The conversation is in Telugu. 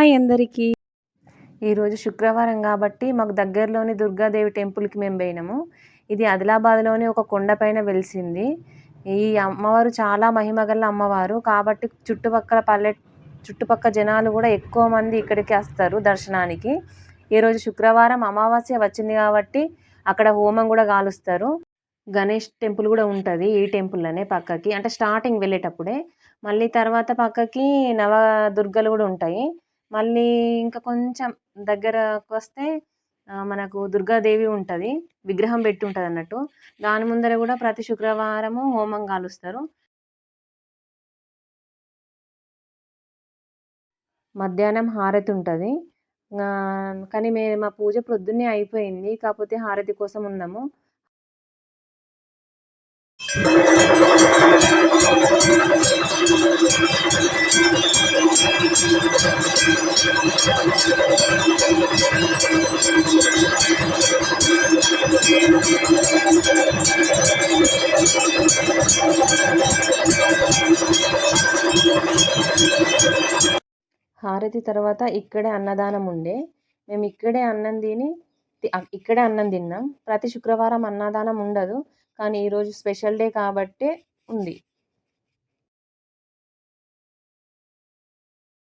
హాయ్ అందరికీ. ఈరోజు శుక్రవారం కాబట్టి మాకు దగ్గరలోని దుర్గాదేవి టెంపుల్కి మేము పోయినాము. ఇది ఆదిలాబాద్లోని ఒక కొండపైన వెలిసింది. ఈ అమ్మవారు చాలా మహిమగల అమ్మవారు కాబట్టి చుట్టుపక్కల పల్లె చుట్టుపక్కల జనాలు కూడా ఎక్కువ మంది ఇక్కడికి వస్తారు దర్శనానికి. ఈరోజు శుక్రవారం అమావాస్య వచ్చింది కాబట్టి అక్కడ హోమం కూడా కాలుస్తారు గణేష్ టెంపుల్ కూడా ఉంటుంది ఈ టెంపుల్లోనే పక్కకి. అంటే స్టార్టింగ్ వెళ్ళేటప్పుడే. మళ్ళీ తర్వాత పక్కకి నవదుర్గలు కూడా ఉంటాయి. మళ్ళీ ఇంకా కొంచెం దగ్గరకు వస్తే మనకు దుర్గాదేవి ఉంటుంది. విగ్రహం పెట్టి ఉంటుంది అన్నట్టు దాని ముందర కూడా ప్రతి శుక్రవారము హోమం కాలుస్తారు. మధ్యాహ్నం హారతి ఉంటుంది. కానీ మేము మా పూజ ప్రొద్దున్నే అయిపోయింది. కాకపోతే హారతి కోసం ఉన్నాము. హారతి తర్వాత ఇక్కడే అన్నదానం ఉండే. మేము ఇక్కడే అన్నం తిని ఇక్కడే అన్నం తిన్నాం. ప్రతి శుక్రవారం అన్నదానం ఉండదు. కానీ ఈరోజు స్పెషల్ డే కాబట్టి ఉంది.